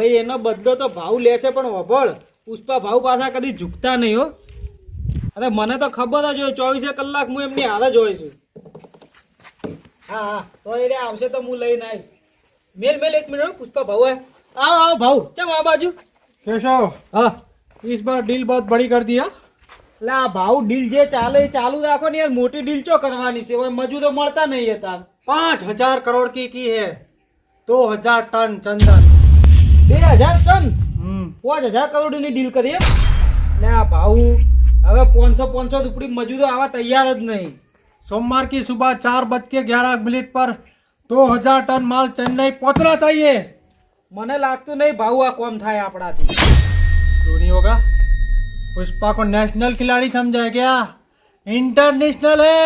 ભાઈ એનો બદલો તો ભાવ લેશે પણ વભળ પુષ્પા ભાવ પાછા કદી ઝૂકતા નહીં હો અરે મને તો ખબર જ હોય ચોવીસે કલાક હું એમની હાલ જ હોય છું હા હા તો એ રે આવશે તો હું લઈને આવીશ મેલ મેલ એક મિનિટ હો, પુષ્પા ભાવ હે આવો આવો ભાવ ચમ આ બાજુ केशव હા इस बार डील बहुत बड़ी कर दिया એટલે આ ભાવ ડીલ જે ચાલે એ ચાલુ રાખો ને યાર મોટી ડીલ ચો કરવાની છે હવે મજૂરો મળતા નહીં હતા पाँच हजार करोड़ की की है दो हजार टन चंदन બે હજાર ટન हम्म પાંચ હજાર કરોડની ડીલ કરીએ ને આ ભાવ હવે પાંચસો પાંચસો રૂપિયા મજૂરો આવા તૈયાર જ નહીં सोमवार की सुबह चार बज के ग्यारह मिनट पर दो हजार टन माल चेन्नई पहुंचना चाहिए મને લાગતું નહીં ભાવ આ કોમ થાય આપણાથી क्यों नहीं होगा पुष्पा को नेशनल खिलाड़ी समझा है क्या इंटरनेशनल है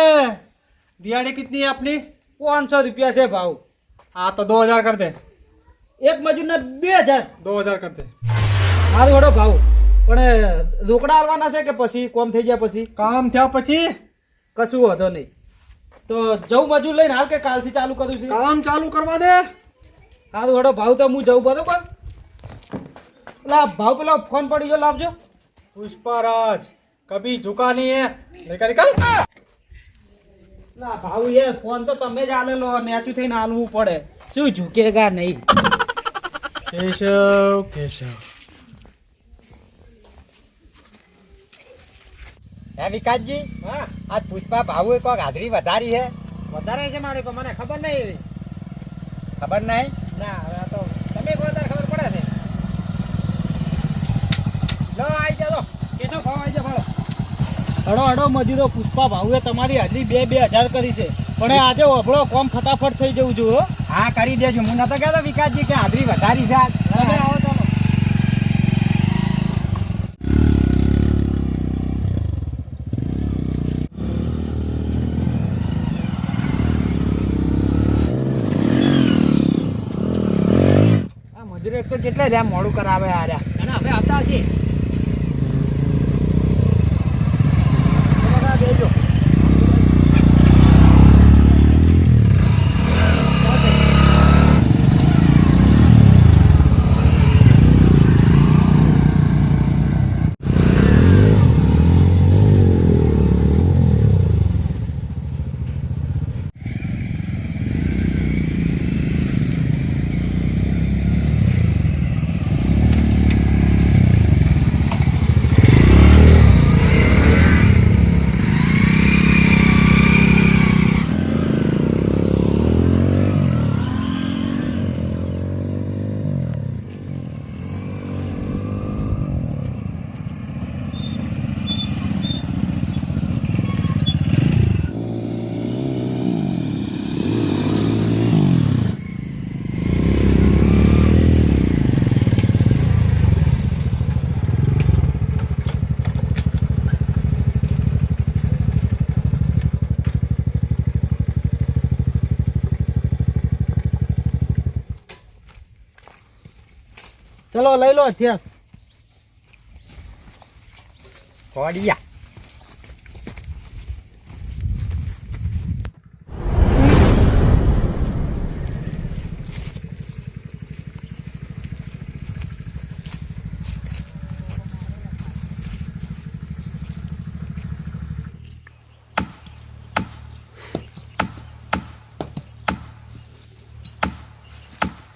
दिहाड़ी कितनी है अपनी પાંચસો રૂપિયા છે ભાવ हाँ तो दो हजार कर दे એક મજૂરના બે હજાર. દો હજાર કરતે મારો વડો ભાવ. પણ રોકડા આવવાના છે કે પછી? કોમ થઈ ગયા પછી? કામ થયા પછી? કશું વધો નહીં. તો જવું મજૂર લઈને હાલ કે કાલથી ચાલુ કરું છું? કામ ચાલુ કરવા દે. સારું વડો ભાવ તો હું જવું બરોબર. પેલા ભાવ પેલા ફોન પડી ગયો લાવજો. પુષ્પરાજ કભી ઝુકા નહીં હે? નિકલ નિકલ ના ભાવ એ ફોન તો તમે જ આલેલો નેચું થઈને આલવું પડે. શું ઝુકેગા નહીં? કેશવ કેશવ. હે વિકાસજી હા. આ પુષ્પા ભાવું કોક હાજરી વધારી છે વધારે છે મારે મને ખબર નહીં એવી. ખબર નહીં? ના હવે આ તો તમે કહો તાર ખબર પડે છે. લો આવી જા તો કેશવ ભાવ આવી જા ભાડો અડો અડો મજૂરો પુષ્પા ભાવુએ તમારી હાજરી બે બે હજાર કરી છે. પણ આજે અભળો કોમ ફટાફટ થઈ જવું જોઈએ હો. કરી દેજો હું નતો કહેતો વિકાસજી કે હાજરી વધારી છે આજ. આવો ચાલો આ મજૂરો એક તો કેટલા રહ્યા મોડું કરાવે આ રહ્યા અને હવે આવતા હશે બેજો ચલો લઈ લો ત્યાં કોડિયા.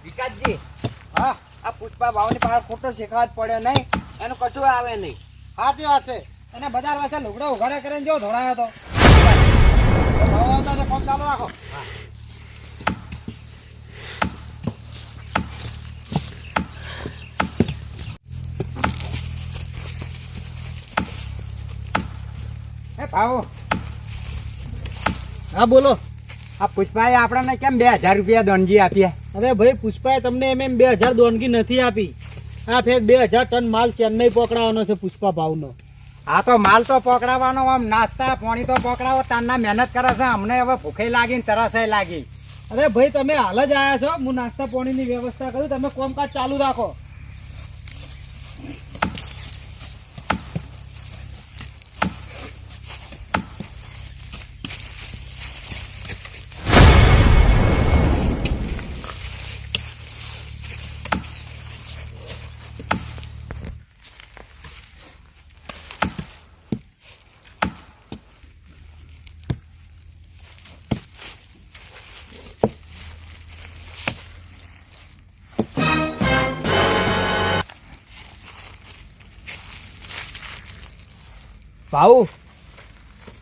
વિકાસજી. પુષ્પા ભાવની પાસે ખોટો શીખવા જ પડ્યો નહીં એનું કશું આવે નહીં. સાચી વાત છે. અને બજાર પાસે લુગડો ઉઘાડે કરીને જો ધોળાયો તો. ભાવ આવતા છે ફોન ચાલુ રાખો હે ભાવો હા બોલો. આ પુષ્પાએ આપણને કેમ બે હજાર રૂપિયા દોનગી આપ્યા? અરે ભાઈ પુષ્પાએ તમને એમ એમ બે હજાર દોનગી નથી આપી. આ ફેર બે હજાર ટન માલ ચેન્નઈ પકડાવાનો છે પુષ્પા ભાવનો. હા તો માલ તો પકડાવવાનો આમ નાસ્તા પાણી તો પકડાવો તારના મહેનત કરે છે અમને હવે ભૂખે લાગી તરસે લાગી. અરે ભાઈ તમે હાલ જ આવ્યા છો હું નાસ્તા પાણીની વ્યવસ્થા કરું તમે કોમકાજ ચાલુ રાખો. ભાઉ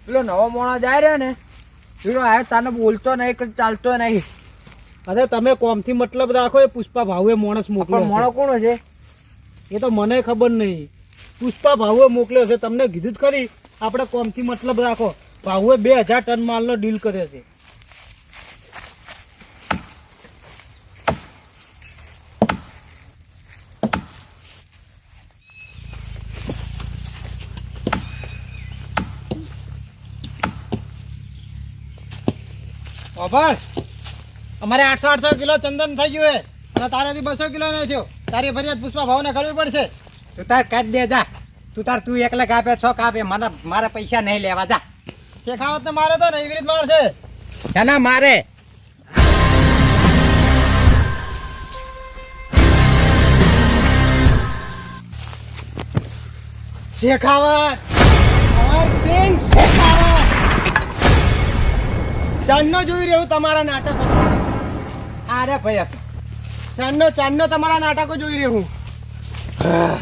પેલો નવો મોણો જાય રહ્યો ને પેલો આ તને બોલતો નહીં ચાલતો નહીં. અરે તમે કોમથી મતલબ રાખો એ પુષ્પા ભાવે માણસ મોકલ્યો પણ મોણો કોણ છે એ તો મને ખબર નહીં. પુષ્પા ભાવે મોકલ્યો છે. તમને કીધું જ ખરી આપણે કોમથી મતલબ રાખો. ભાવે બે હજાર ટન માલનો ડીલ કર્યો છે. બાબર અમારે આઠસો આઠસો કિલો ચંદન થઈ ગયું હે. અને તારાથી બસો કિલો નહીં થયો. તારી ફરિયાદ પુષ્પા ભાવને કરવી પડશે. તું તાર કાઢ દે, જા. તું તાર, તું એકલા કાપે છો કાપે. મને મારા પૈસા નહીં લેવા, જા. શેખાવત ને મારે તો ને એવી રીત મારશે શાના મારે. શેખાવત. શેખાવત ચાંદનો જોઈ રહ્યો તમારા નાટકો. અરે ભાઈ. ચાંદનો ચાંદનો તમારા નાટકો જોઈ રહ્યું હા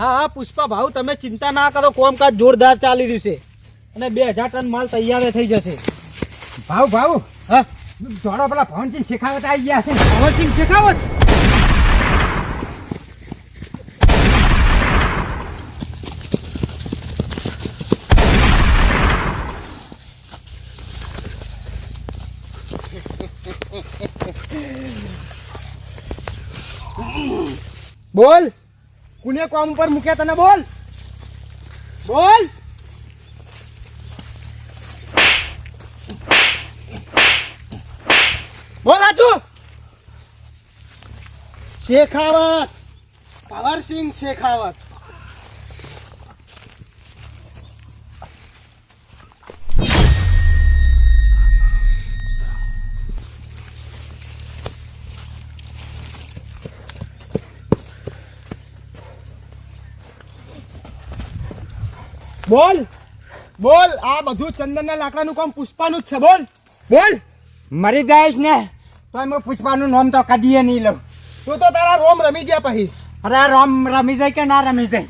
હા પુષ્પા ભાવ તમે ચિંતા ના કરો કોમકાજ જોરદાર ચાલી રહ્યું છે. અને બે હજાર ટન માલ તૈયાર થઈ જશે. ભાવ ભાવ હા? થોડો પેલા ભવનસિંહ શેખાવત આવી ગયા છે. ભવનસિંહ શેખાવત? બોલ. કુને કોમ ઉપર મૂક્યા તને બોલ. બોલ. બોલ આચુ. શેખાવત. પાવરસિંહ શેખાવત. બોલ. બોલ આ બધું ચંદનના લાકડાનું કામ પુષ્પાનું જ છે બોલ. બોલ. મરી જઈશ ને તો હું પુષ્પાનું નામ તો કદીએ નહીં લઉં. તું તો તારા રોમ રમી ગયા પછી. અરે રોમ રમી જાય કે ના રમી જાય?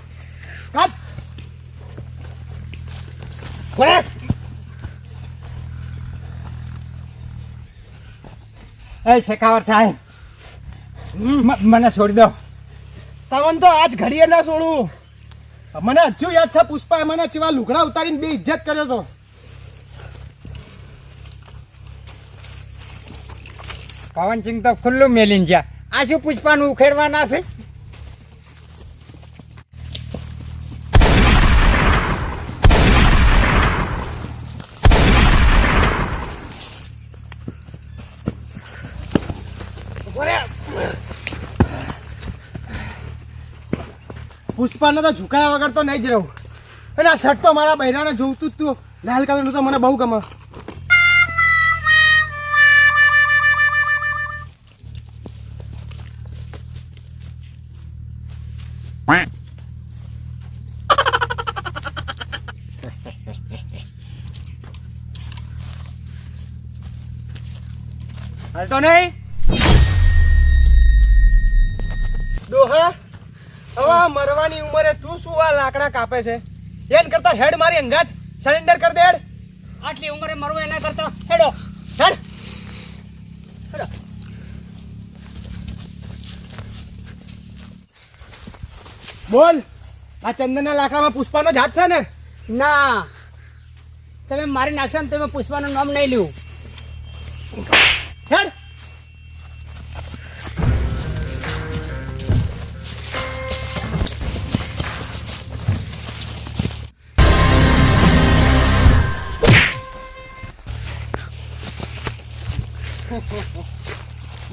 કપ. બોલે. એ શેખાવર સાહેબ મને છોડી દો. તવન તો આજ ઘડીએ ના છોડું. મને હજુ યાદ છે પુષ્પાએ મને ચેવા લુગડા ઉતારીને બે ઇજ્જત કર્યો તો. પવનસિંહ તો ખુલ્લું મેલીને જ્યાં આ શું પુષ્પાનું ઉખેડવાના છે? પુષ્પાને તો ઝુકાયા વગર તો નહીં જ રહું. અને આ શર્ટ તો મારા બૈરાને જોવતું જ તું. લાલ કલરનું તો મને બહુ ગમે. હાલતો નહીં? ડોહા હવે આ મરવાની ઉંમરે તું શું આ લાકડા કાપે છે? એન કરતા હેડ મારી અંગાત. સરેન્ડર કર દે હેડ. આટલી ઉંમરે મરવું એના કરતા? હેડો. હેડ. બોલ. આ ચંદનના લાકડામાં પુષ્પાનો જાત છે ને? ના. તમે મારી નાખશો ને તમે પુષ્પાનું નામ નહીં લ્યું. હેડ.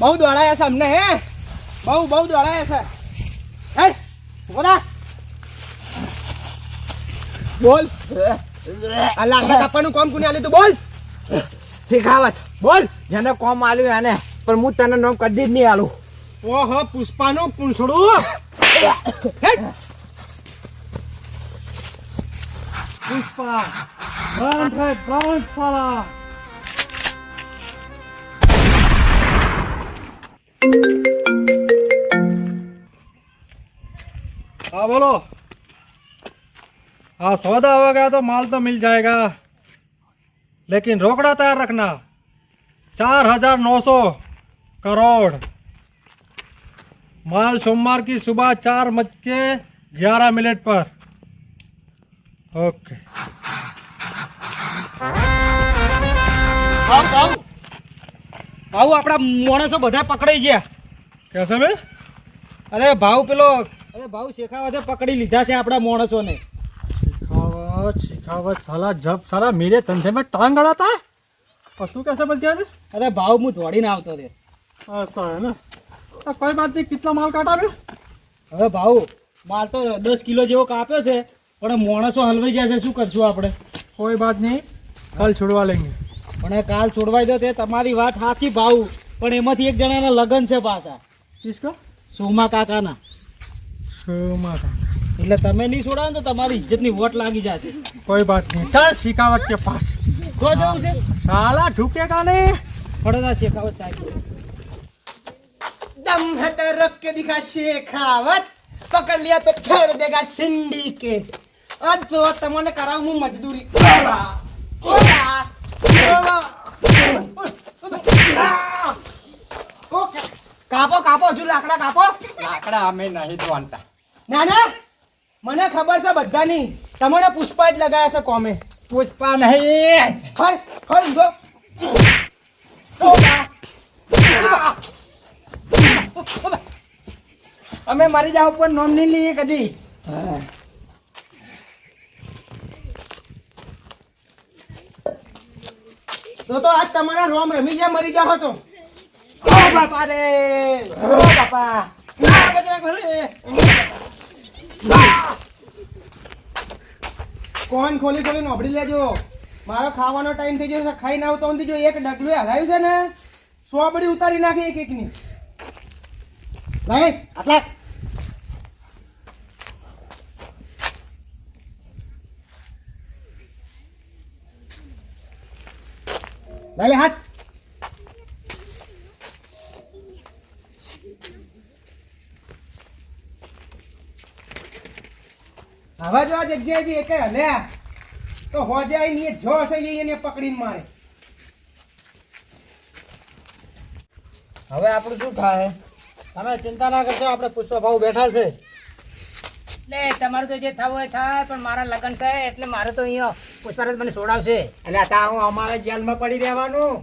બહુ દોડાયા છે અમને હે? બહુ બહુ દોડાયા છે. બોલા બોલ. આ લાકડા કાપવાનું કોમ કોને આલ્યું તું? બોલ. શીખાવત. બોલ. જેને કોમ આલ્યું એને પણ હું તને નામ કદી જ નહીં આલું. ઓહો પુષ્પાનું પૂંછડું. પુષ્પા બંધ થાય બંધ સાલા. हाँ सौदा हो गया तो माल तो मिल जाएगा लेकिन रोकड़ा तैयार रखना चार हजार नौ सौ करोड़ माल सोमवार की सुबह चार बज के ग्यारह मिनट पर ओके ભાવ ભાવ ભાવ આપણા માણસો બધા પકડાઈ ગયા कैसे में અરે ભાવ પેલો અરે ભાવ શેખાવતે પકડી લીધા છે આપણા માણસોને शिखावत शिखावत साला जब साला मेरे धंधे में टांग अड़ाता है और तू कैसे बच गया बे? અરે ભાવ હું દોડીને આવતો રે ऐसा है ना तो कोई बात नहीं कितना माल काटा बे હવે ભાવ માલ તો દસ કિલો જેવો કાપ્યો છે પણ માણસો હલવાઈ જશે શું કરશું આપણે कोई बात नहीं कल छुड़वा लेंगे પણ એ કાલ છોડવાઈ દો તે તમારી વાત સાચી ભાવ પણ એમાંથી એક જણાના લગ્ન છે પાછા किसका સોમા કાકાના सोमा का એટલે તમે નહીં છોડાવો તો તમારી ઇજ્જતની વોટ લાગી જશે. કોઈ વાત નહીં. ચાલ શીખાવત કે પાસ. તો જવું છે. સાલા ઢૂકે કાલે. ફળદા શેખાવત સાહેબ. દમ હે રખ કે દિખા શેખાવત. પકડ લિયા તો છોડ દેગા સિંડી કે. અન તો તમને કરાવ હું મજદૂરી. ઓલા ઓલા કાપો કાપો હજુ લાકડા કાપો. લાકડા અમે નહીં ધોનતા ના ના. મને ખબર છે બધાની. તમને પુષ્પા જ લગાયા છે કોમે. પુષ્પા નહીં. ખર ખર ઊંધો. અમે મરી જાવ પણ નોમ નહીં લઈએ કદી. તો તો આજ તમારા રોમ રમી જાય મરી જાવ તો. બાપા રે. બાપા. ના બજરંગ બલી. કોણ ખોલી ખોલી નોબડી લેજો. મારો ખાવાનો ટાઈમ થઈ ગયો છે, ખાઈને આવતો જો એક ડગલું હલાવ્યું છે ને સોબડી ઉતારી નાખી એક એકની. નહીં આટલા લઈ હાથ હવે જો આ જગ્યાએથી એકે હલ્યા તો હોજે આઈને એ જો હશે એને પકડીને મારે. હવે આપણું શું થાય? તમે ચિંતા ના કરશો આપણે પુષ્પા ભાવ બેઠા છે. એટલે તમારું તો જે થવું હોય થાય પણ મારા લગ્ન છે એટલે મારે તો અહીંયા પુષ્પારાજ મને છોડાવશે એટલે તા હું અમારે જેલમાં પડી રહેવાનું.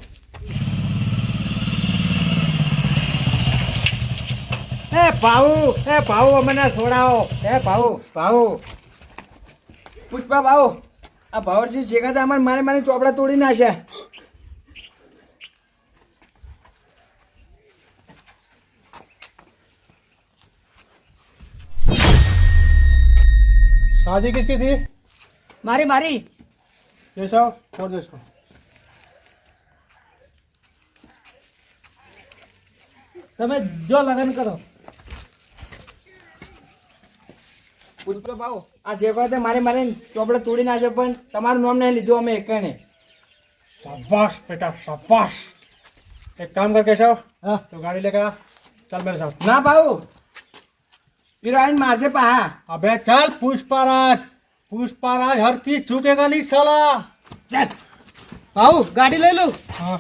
એ ભાઉ એ ભાઉ અમને છોડાવો એ ભાઉ ભાઉ. પુષ્પા ભાવ આ ભાવરજી શેખા તો અમારે મારે મારે ચોપડા તોડી નાખ્યા शादी किसकी थी મારી મારી केशव छोड़ दो इसको તમે જો લગ્ન કરો પુષ્પા ભાવ આ શેકો તો મારે મારે ચોપડે તોડી નાખ્યો પણ તમારું નામ નહીં લીધું અમે એકને. શાબાશ બેટા શાબાશ. એક કામ કર કેશવ. હા. તો ગાડી લે કા ચાલ મેરે સાથ ના ભાઉ. હિરોઈન મારશે પાહા. અબે ચાલ પુષ્પારાજ. પુષ્પારાજ હર કી ચૂકેગા નહીં ચલા ચાલ. ભાઉ ગાડી લઈ લઉં. હા.